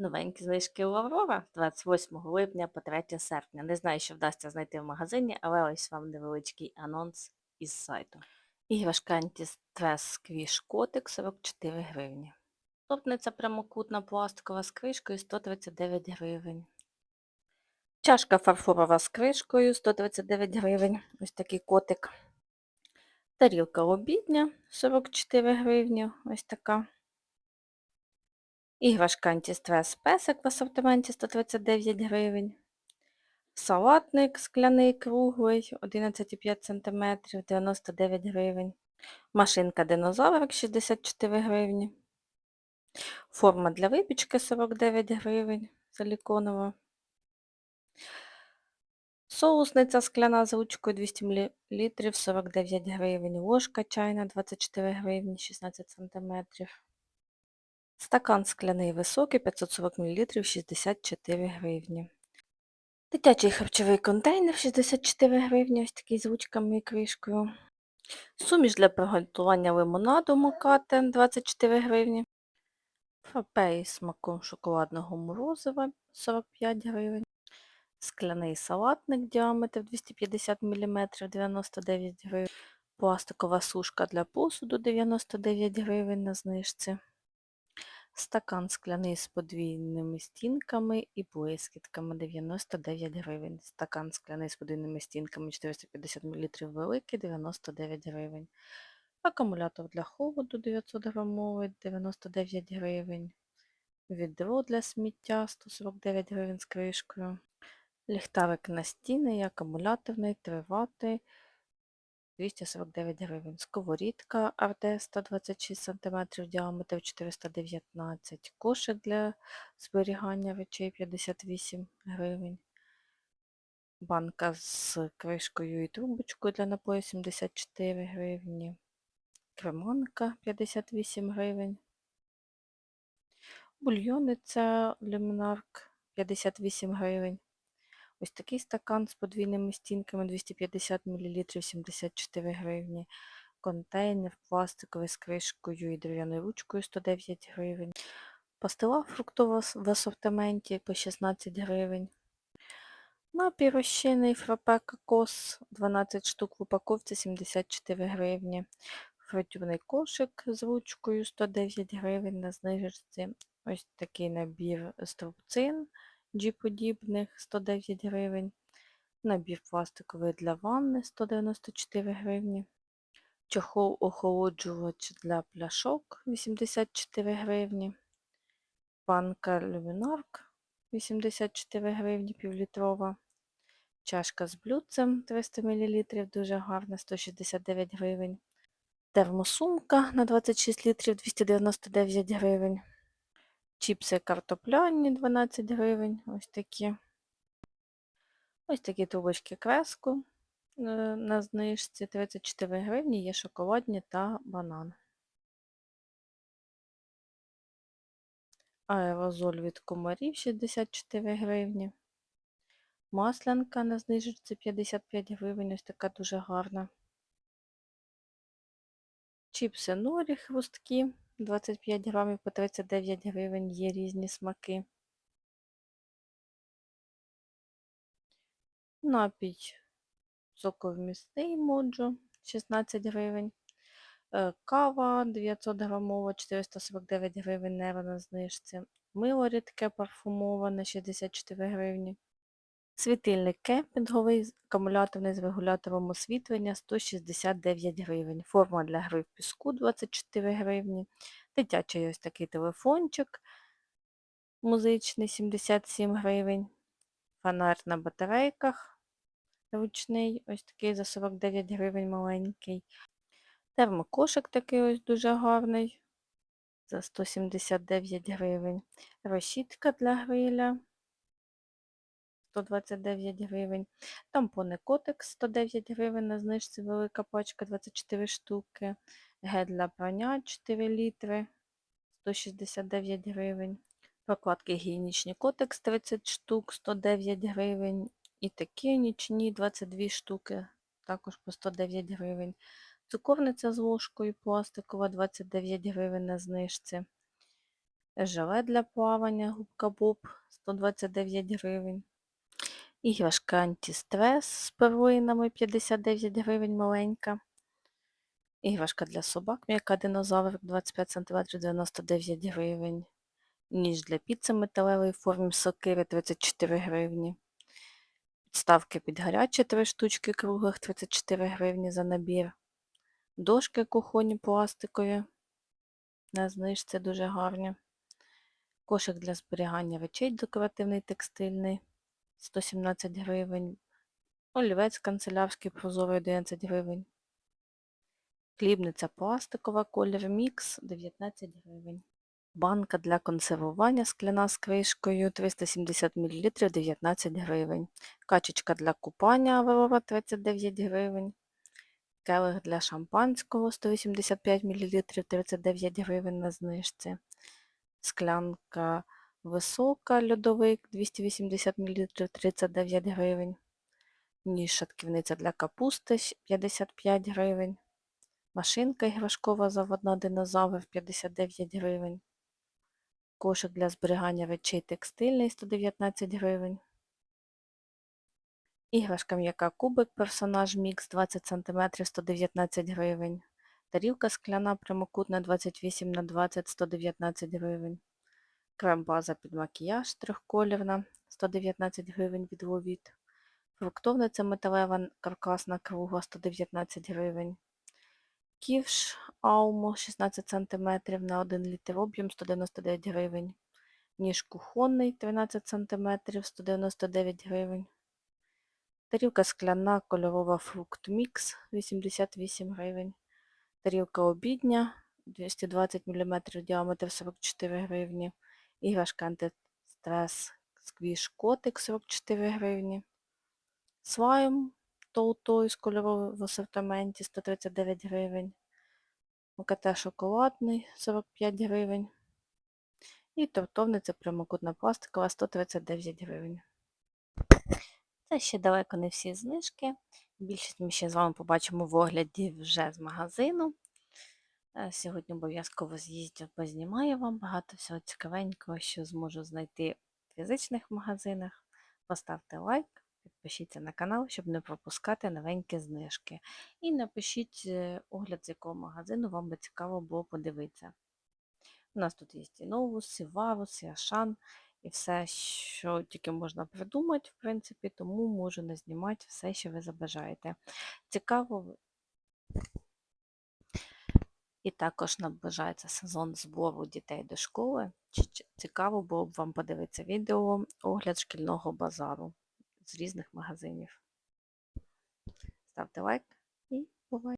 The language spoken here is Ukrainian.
Новенькі знижки у Аврора 28 липня по 3 серпня. Не знаю, що вдасться знайти в магазині, але ось вам невеличкий анонс із сайту. Іграшка антистрес сквіш котик 44 гривні. Топниця прямокутна пластикова з кришкою 139 гривень. Чашка фарфорова з кришкою 129 гривень. Ось такий котик. Тарілка обідня 44 гривні. Ось така. Іграшка антистрес песик в асортименті 139 гривень. Салатник скляний круглий 11,5 см 99 гривень. Машинка динозаврик 64 гривні. Форма для випічки 49 гривень силіконова. Соусниця скляна з ручкою 200 мл 49 гривень. Ложка чайна 24 гривні 16 см. Стакан скляний високий 540 мл 64 гривні. Дитячий харчовий контейнер 64 гривні, ось такий з ручками і кришкою. Суміш для приготування лимонаду мокате 24 гривні. Фрапе із смаком шоколадного морозива 45 гривень. Скляний салатник діаметр 250 мм 99 гривень. Пластикова сушка для посуду 99 гривень на знижці. Стакан скляний з подвійними стінками і блискітками 99 гривень. Стакан скляний з подвійними стінками 450 мл великий 99 гривень. Акумулятор для холоду 900 грамовий 99 гривень. Відро для сміття 149 гривень з кришкою. Ліхтарик настінний, акумуляторний, 3 вати 249 гривень. Сковорідка РД 126 см діаметр 419 Кошик для зберігання речей 58 гривень. Банка з кришкою і трубочкою для напою 74 гривні. Креманка 58 гривень. Бульйониця люмінарк 58 гривень. Ось такий стакан з подвійними стінками 250 мл 74 гривні. Контейнер пластиковий з кришкою і дерев'яною ручкою 109 гривень. Пастила фруктова в асортименті по 16 гривень. Напій розчинний фрапе кокос 12 штук в упаковці 74 гривні. Фритюрний кошик з ручкою 109 гривень на знижці. Ось такий набір струбцин G-подібних 109 гривень. Набір пластиковий для ванни 194 гривні. Чохол охолоджувач для пляшок 84 гривні. Банка люмінарк 84 гривні півлітрова. Чашка з блюдцем 300 мл, дуже гарна, 169 гривень. Термосумка на 26 літрів 299 гривень. Чіпси картопляні 12 гривень. Ось такі. Ось такі трубочки креску е, на знижці 34 гривні, є шоколадні та банан. Аерозоль від комарів 64 гривні. Маслянка на знижці 55 гривень, ось така дуже гарна. Чіпси норі хрусткі 25 грамів по 39 гривень, є різні смаки. Напій соковмісний моджо 16 гривень. Е, Кава 900 грамова 449 гривень нера на знижці. Мило рідке парфумоване 64 гривні. Світильник кемпінговий, акумуляторний з регулятором освітлення 169 гривень. Форма для гри в піску 24 гривні. Дитячий ось такий телефончик музичний 77 гривень. Фонар на батарейках ручний, ось такий за 49 гривень маленький. Термокошик такий ось дуже гарний за 179 гривень. Решітка для гриля 129 гривень. Тампони Котекс 109 гривень, на знижці велика пачка 24 штуки. Гель для прання 4 літри 169 гривень. Прокладки гігієнічні Котекс 30 штук 109 гривень. І такі нічні 22 штуки, також по 109 гривень. Цукорниця з ложкою пластикова 29 гривень на знижці. Желе для плавання губка Боб 129 гривень. Іграшка антистрес з перлинами 59 гривень маленька. Іграшка для собак, м'яка динозавр 25 см 99 гривень. Ніж для піци металевий в формі сокири 34 гривні. Підставки під гарячі 3 штучки круглих 34 гривні за набір. Дошки кухонні пластикові. На знижці дуже гарні. Кошик для зберігання речей декоративний текстильний 117 гривень. Олівець канцелярський прозорий 11 гривень. Хлібниця пластикова, колір мікс 19 гривень. Банка для консервування скляна з кришкою 370 мл 19 гривень. Качечка для купання Аврора 39 гривень. Келих для шампанського 185 мл 39 гривень на знижці. Склянка висока льодовик 280 мл 39 гривень. Ніж шатківниця для капусти 55 гривень. Машинка іграшкова заводна динозавр 59 гривень. Кошик для зберігання речей текстильний 119 гривень. Іграшка м'яка кубик персонаж мікс 20 см 119 гривень. Тарілка скляна прямокутна 28 на 20 119 гривень. Крем-база під макіяж трьохколірна 119 гривень від Ловіт. Фруктовниця металева каркасна кругла 119 гривень. Ківш Аумо 16 см на 1 літр об'єм 199 гривень. Ніж кухонний 13 см 199 гривень. Тарілка скляна кольорова фрукт мікс 88 гривень. Тарілка обідня 220 мм діаметр 44 гривні. Іграшка антистрес сквіш котик 44 гривні. Слайм Толтой з кольоровий в асортименті 139 гривень. МКТ шоколадний 45 гривень. І тортовниця прямокутна пластикова 139 гривень. Це ще далеко не всі знижки. Більшість ми ще з вами побачимо в огляді вже з магазину. Е, Сьогодні обов'язково з'їздю, познімаю вам багато всього цікавенького, що зможу знайти в фізичних магазинах. Поставте лайк, підпишіться на канал, щоб не пропускати новенькі знижки. І напишіть е, огляд, з якого магазину вам би цікаво було подивитися. У нас тут є і Новус, і Варус, і Ашан, і все, що тільки можна придумати, в принципі, тому можу назнімати все, що ви забажаєте. Цікаво. І також наближається сезон збору дітей до школи. Цікаво було б вам подивитися відео огляд шкільного базару з різних магазинів. Ставте лайк і бувайте!